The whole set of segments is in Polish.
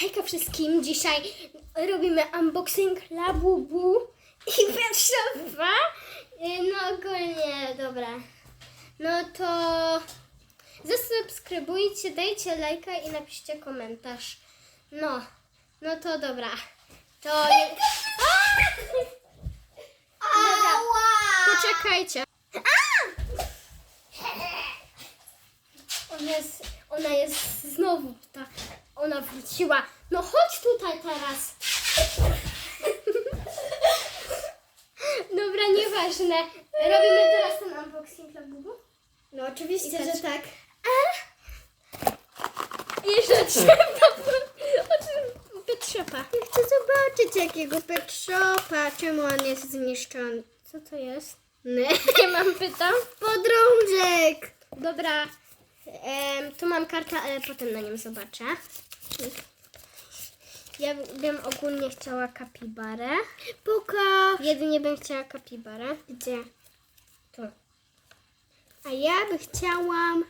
Hejka wszystkim, dzisiaj robimy unboxing Labubu i Petshopa. No ogólnie, dobra. No to zasubskrybujcie, dajcie lajka i napiszcie komentarz. No, no to dobra. To... Dobra, poczekajcie. Ona jest, ona jest znowu ta, ona wróciła. No chodź tutaj teraz. Dobra, nieważne. Robimy teraz ten unboxing dla Bubu? No oczywiście, że tak. Jeszcze trzeba. O czym Pet Shopa. Ja chcę zobaczyć jakiego pet shopa. Czemu on jest zniszczony? Co to jest? Nie. Nie mam pytam. Podrążek. Dobra, em, tu mam kartę, ale potem na nim zobaczę. Ja bym ogólnie chciała kapibarę. Pokaż. Jedynie bym chciała kapibarę. Gdzie? Tu. A ja by chciałam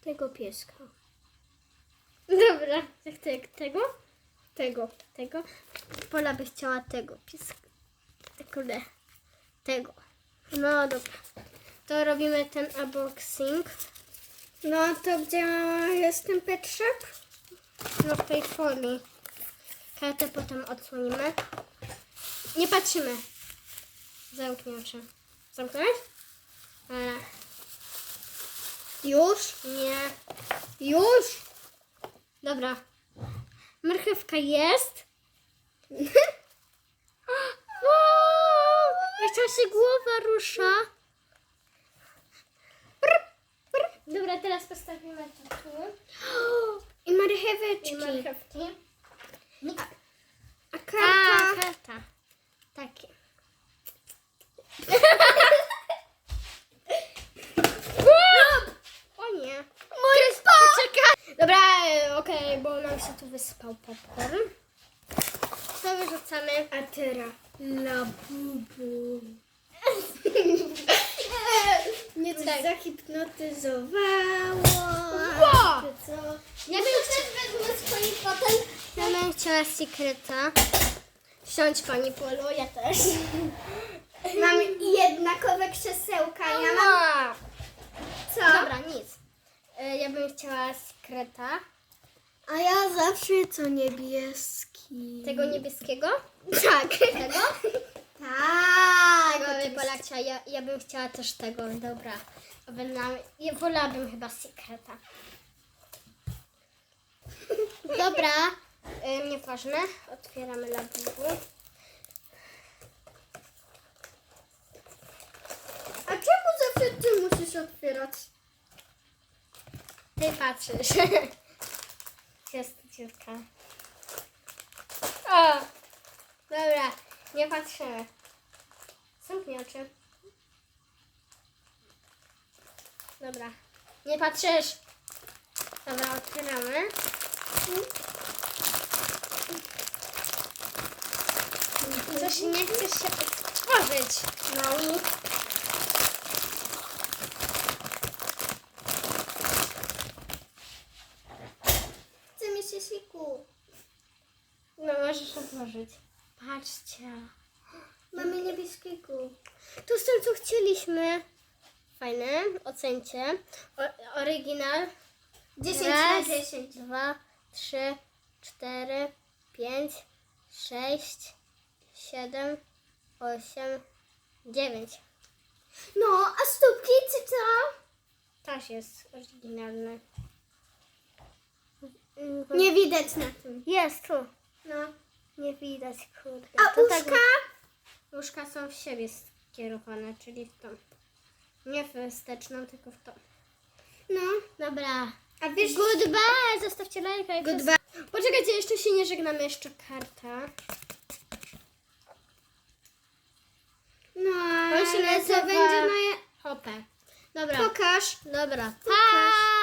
tego pieska. Dobra, to jak tego? Tego, tego. Pola by chciała tego pieska. Kurde, tego. No dobra. To robimy ten unboxing. No to gdzie jest ten pet shop? No w tej folii. Kartę potem odsłonimy. Nie patrzymy. Zamknij oczy. Zamknąłeś? Ale Już? nie. Już? Dobra. Marchewka jest. Jeszcze się głowa rusza. Brr, brr. Dobra, teraz postawimy to tu. I marcheweczki. I marchewki. A A, karta? karta. Takie. o nie. Mój! Poczekaj. Dobra, okej, bo nam się tu wysypał popcorn. To wyrzucamy. A teraz labubu. Mnie Zahipnotyzowało. Wow! Czy co? Ja bym też wezmę swój potem. Ja bym chciała sekreta. Siądź pani Polu, ja też. Mam jednakowe krzesełka. Ja mam... Co? Dobra, nic. E, Ja bym chciała sekreta. A ja zawsze co niebieski. Tego niebieskiego? Tak. Tego? Tak. Chciała, ja, ja bym chciała też tego, dobra. Nam, ja wolałabym chyba sekreta. Dobra, y, nieważne. Otwieramy labubu. A czemu zawsze ty musisz otwierać? Ty patrzysz. Jest dziurka. O! Dobra, nie patrzymy. Zamknij oczy. Dobra, nie patrzysz. Dobra, otwieramy. Coś nie chce się otworzyć. No. Chcę mi się siku. No możesz otworzyć. Patrzcie. Mamy niebieskiego. To jest to, co chcieliśmy. Fajne, ocencie. O, oryginal. 10 Raz, na 10. dwa, trzy, cztery, pięć, sześć, siedem, osiem, dziewięć. No, a stópki czy co? Też jest oryginalny. Nie widać na tym. Jest tu. No. Nie widać, kurde. A To tak- uszka? Łóżka są w siebie skierowane, czyli w tą. Nie w wsteczną, tylko w tą. No. Dobra. A wiesz... Goodbye! Zostawcie lajka. i Goodbye. Poczekajcie, jeszcze się nie żegnamy. Jeszcze karta. No, ale to nazywa- będzie moje... Hopę. Dobra. Pokaż. Dobra. Pokaż.